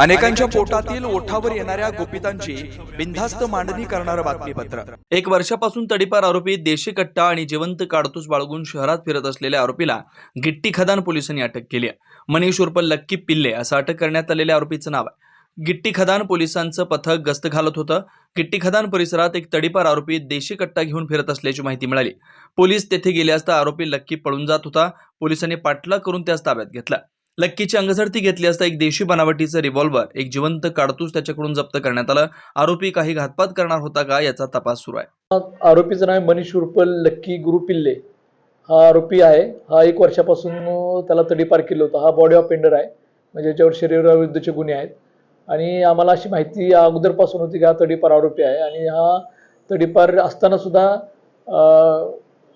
अनेकांच्या पोटातील ओठावर येणाऱ्या गोपितांची बिनधास्त मांडणी करणारं बातमीपत्र. एक वर्षापासून तडीपार आरोपी देशी कट्टा आणि जिवंत काडतूस बाळगून शहरात फिरत असलेल्या आरोपीला गिट्टी खदान पोलिसांनी अटक केली आहे. मनीष उर्फ लक्की पिल्ले असं अटक करण्यात आलेल्या आरोपीचं नाव आहे. गिट्टी खदान पोलिसांचं पथक गस्त घालत होतं. गिट्टी खदान परिसरात एक तडीपार आरोपी देशी कट्टा घेऊन फिरत असल्याची माहिती मिळाली. पोलीस तेथे गेले असता आरोपी लक्की पळून जात होता. पोलिसांनी पाठलाग करून त्यास ताब्यात घेतला. लक्कीची अंगझडती घेतली असता एक देशी बनावटीचं रिव्हॉल्वर एक जिवंत काडतूस त्याच्याकडून जप्त करण्यात आलं. आरोपी काही घातपात करणार होता का याचा तपास सुरू आहे. आरोपीचं नाव आहे मनीष उर्फ लक्की गुरु पिल्ले हा आरोपी आहे. हा एक वर्षापासून त्याला तडीपार केलं होतं. हा बॉडी ऑफेंडर आहे. म्हणजे याच्यावर शरीराविरुद्धचे गुन्हे आहेत. आणि आम्हाला अशी माहिती अगोदरपासून होती की हा तडीपार आरोपी आहे. आणि हा तडीपार असताना सुद्धा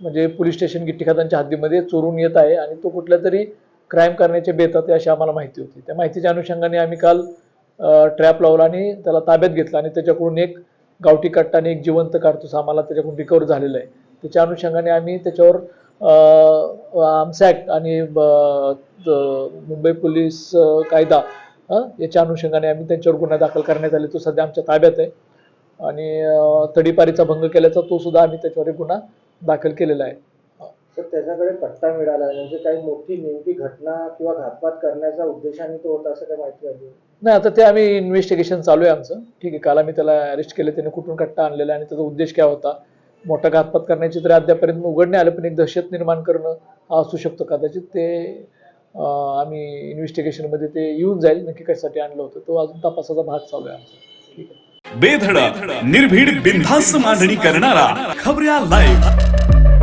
म्हणजे पोलीस स्टेशन गिट्टीखातांच्या हद्दीमध्ये चोरून येत आहे. आणि तो कुठल्या तरी क्राईम करण्याचे बेतात होते अशी आम्हाला माहिती होती. त्या माहितीच्या अनुषंगाने आम्ही काल ट्रॅप लावला आणि त्याला ताब्यात घेतला आणि त्याच्याकडून एक गावठी कट्टा आणि एक जिवंत काडतूस आम्हाला त्याच्याकडून रिकवर झालेला आहे. त्याच्या अनुषंगाने आम्ही त्याच्यावर आमसॅक्ट आणि ब- मुंबई पोलीस कायदा याच्या अनुषंगाने आम्ही त्यांच्यावर गुन्हा दाखल करण्यात आले. तो सध्या आमच्या ताब्यात आहे. आणि तडीपारीचा भंग केल्याचा तो सुद्धा आम्ही त्याच्यावर एक गुन्हा दाखल केलेला आहे. तर त्याच्याकडे पट्टा मिळाला म्हणजे काही मोठी नेमकी घटना किंवा घातपात करण्याच्या उद्देशाने तो होता असं काही माहिती आली नाही आता ते आम्ही इन्व्हेस्टिगेशन चालू आहे आमचं. ठीक आहे काल आम्ही त्याला अरेस्ट केलं त्याने कुठून कट्टा आणलेला आणि त्याचा उद्देश काय होता? मोठा घातपात करण्याची तरी अद्यापर्यंत उघड नाही आलं पण एक दहशत निर्माण करणं हा असू शकतो कदाचित. ते आम्ही इन्व्हेस्टिगेशनमध्ये ते येऊन जाईल नक्की कशासाठी आणलं होतं तो अजून तपासाचा भाग चालू आहे आमचा. ठीक आहे. बेधडक निर्भीड बिनधास्त मांडणी करणारा खबऱ्या लाईव्ह